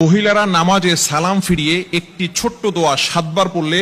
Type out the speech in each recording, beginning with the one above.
মহিলারা নামাজে সালাম ফিরিয়ে একটি ছোট্ট দোয়া সাতবার পড়লে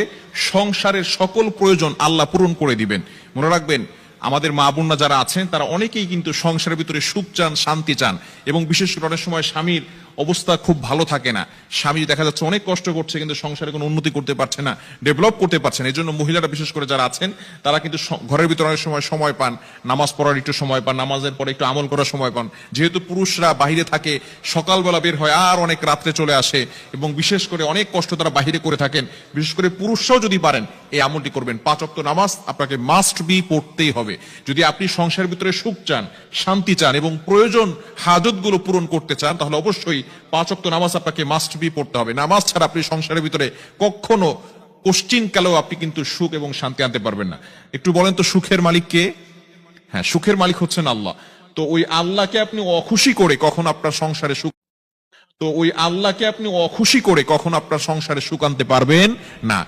সংসারের সকল প্রয়োজন আল্লাহ পূরণ করে দিবেন। মনে রাখবেন আমাদের মা বোনরা যারা আছেন, তারা অনেকেই কিন্তু সংসারের ভিতরে সুখ চান, শান্তি চান এবং বিশেষ করে অনেক সময় স্বামীর অবস্থা খুব ভালো থাকে না। স্বামী দেখা যাচ্ছে অনেক কষ্ট করছে কিন্তু সংসারে কোনো উন্নতি করতে পারছে না ডেভেলপ করতে পারছে না। এই জন্য মহিলারা বিশেষ করে যারা আছেন, তারা কিন্তু ঘরের ভিতরে অনেক সময় সময় পান, নামাজ পড়ার একটু সময় পান, নামাজের পরে একটু আমল করার সময় পান। যেহেতু পুরুষরা বাহিরে থাকে, সকালবেলা বের হয় আর অনেক রাত্রে চলে আসে এবং বিশেষ করে অনেক কষ্ট তারা বাহিরে করে থাকেন। বিশেষ করে পুরুষরাও যদি পারেন, এই আমলটি করবেন। পাঁচ অক্ত নামাজ আপনাকে মাস্ট বি পড়তেই হবে। যদি আপনি সংসারের ভিতরে সুখ চান, শান্তি চান এবং প্রয়োজন হাজতগুলো পূরণ করতে চান, তাহলে অবশ্যই পাঁচ অক্ত নামাজ আপনাকে মাস্ট বি পড়তে হবে। নামাজ ছাড়া আপনি সংসারের ভিতরে কখনো কালেও আপনি কিন্তু সুখ এবং শান্তি আনতে পারবেন না। একটু বলেন তো, সুখের মালিক কে? হ্যাঁ সুখের মালিক হচ্ছেন আল্লাহ। তো ওই আল্লাহকে আপনি অখুশি করে কখন আপনার সংসারে সুখ তো ওই আল্লাহকে আপনি অখুশি করে কখন আপনার সংসারে সুখ আনতে পারবেন? না।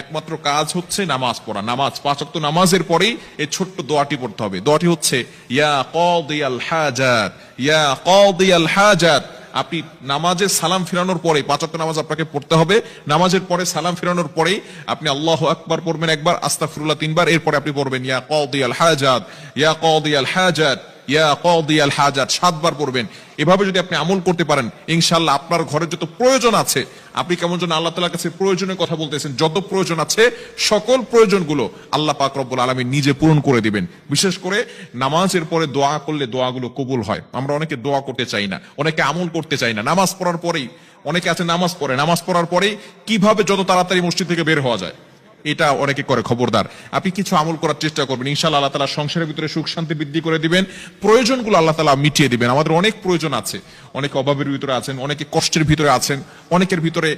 একমাত্র কাজ হচ্ছে নামাজ পড়া। নামাজ পাঁচক্ত নামাজের পরেই এই ছোট্ট দোয়াটি পড়তে হবে। দোয়াটি হচ্ছে, ইয়া কদিয়াল হাজাত, ইয়া কদিয়াল হাজাত। আপনি নামাজে সালাম ফিরানোর পরে পাঁচক্ত নামাজ আপনাকে পড়তে হবে। নামাজের পরে সালাম ফিরানোর পরেই আপনি আল্লাহ আকবার পড়বেন একবার আস্তাফিরুল্লাহ তিনবার। এরপরে আপনি পড়বেন, ইয়া কদিয়াল হাজাত, ইয়া কদিয়াল হাজাত, ইয়া কদিয়াল হাজাত। সাতবার পড়বেন। এভাবে যদি আপনি আমল করতে পারেন ইনশাল্লাহ আপনার ঘরে যত প্রয়োজন আছে, আপনি কেমন যেন আল্লাহ তালার কাছে প্রয়োজনের কথা বলতেছেন, যত প্রয়োজন আছে, সকল প্রয়োজনগুলো আল্লাহ পাক রব্বুল আলমী নিজে পূরণ করে দিবেন। বিশেষ করে নামাজের পরে দোয়া করলে দোয়াগুলো কবুল হয়। আমরা অনেকে দোয়া করতে চাই না, অনেকে আমল করতে চাই না। নামাজ পড়ার পরেই, অনেকে আছে নামাজ পড়ে, নামাজ পড়ার পরেই কীভাবে যত তাড়াতাড়ি মসজিদ থেকে বের হওয়া যায়? এটা অনেকে করে, খবরদার। আপনি কিছু আমল করার চেষ্টা করবেন ইনশাল্লাহ আল্লাহ তালা সংসারের ভিতরে সুখ শান্তি বৃদ্ধি করে দিবেন। প্রয়োজনগুলো আল্লাহ তালা মিটিয়ে দিবেন। আমাদের অনেক প্রয়োজন আছে। অনেকে অভাবের ভিতরে আছেন, অনেকে কষ্টের ভিতরে আছেন, অনেকের ভিতরে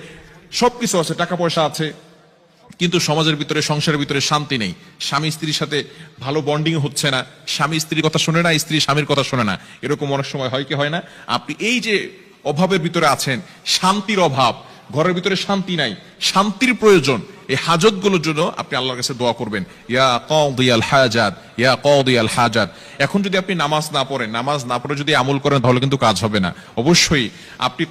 সবকিছু আছে টাকা পয়সা আছে। কিন্তু সমাজের ভিতরে, সংসারের ভিতরে শান্তি নেই। স্বামী স্ত্রীর সাথে ভালো বন্ডিং হচ্ছে না। স্বামী স্ত্রীর কথা শোনে না, স্ত্রী স্বামীর কথা শোনে না। এরকম অনেক সময় হয় কি হয় না? আপনি এই যে অভাবের ভিতরে আছেন, শান্তির অভাব, ঘরের ভিতরে শান্তি নাই, শান্তির প্রয়োজন। এই হাজতগুলোর জন্য আপনি আল্লাহর কাছে দোয়া করবেন। ইয়া কদিয়াল হাজাত, ইয়া কদিয়াল হাজাত। এখন যদি আপনি নামাজ না পড়েন, নামাজ না পড়ে যদি আমল করেন, তাহলে কিন্তু কাজ হবে না। অবশ্যই আপনি